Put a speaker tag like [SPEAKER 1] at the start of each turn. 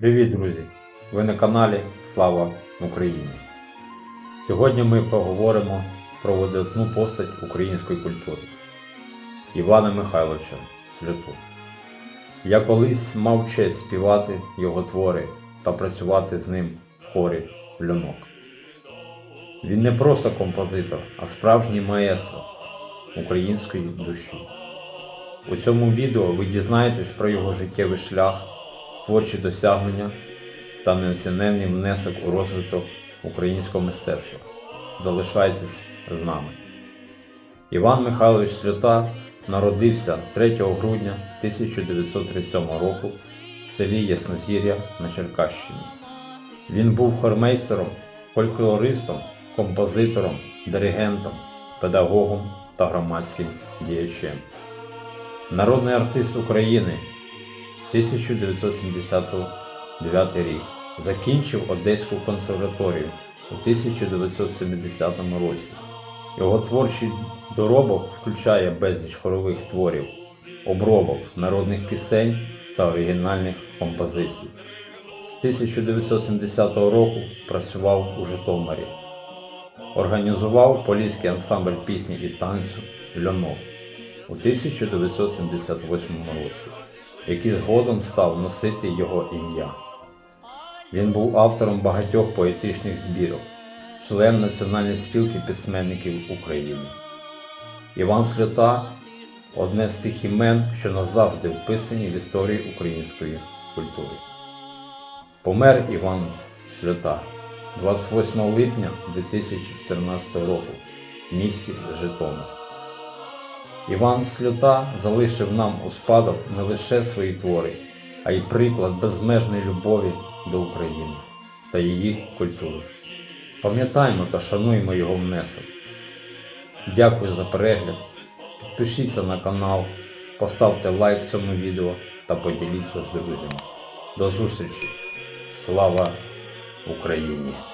[SPEAKER 1] Привіт, друзі! Ви на каналі Слава Україні. Сьогодні ми поговоримо про видатну постать української культури Івана Михайловича Сляту. Я колись мав честь співати його твори та працювати з ним в хорі Льонок. Він не просто композитор, а справжній маестро української душі. У цьому відео ви дізнаєтесь про його життєвий шлях, творчі досягнення та неоціненний внесок у розвиток українського мистецтва. Залишайтесь з нами. Іван Михайлович Сльота народився 3 грудня 1937 року в селі Яснозір'я на Черкащині. Він був хормейстером, фольклористом, композитором, диригентом, педагогом та громадським діячем. Народний артист України 1979 рік. Закінчив Одеську консерваторію у 1970 році. Його творчий доробок включає безліч хорових творів, обробок народних пісень та оригінальних композицій. З 1970 року працював у Житомирі. Організував поліський ансамбль пісні і танцю Льонок у 1978 році, який згодом став носити його ім'я. Він був автором багатьох поетичних збірок, член Національної спілки письменників України. Іван Сльота одне з цих імен, що назавжди вписані в історії української культури. Помер Іван Сльота 28 липня 2014 року в місті Житомир. Іван Сльота залишив нам у спадок не лише свої твори, а й приклад безмежної любові до України та її культури. Пам'ятаймо та шануймо його внесок. Дякую за перегляд. Підпишіться на канал, поставте лайк цьому відео та поділіться з друзями. До зустрічі! Слава Україні!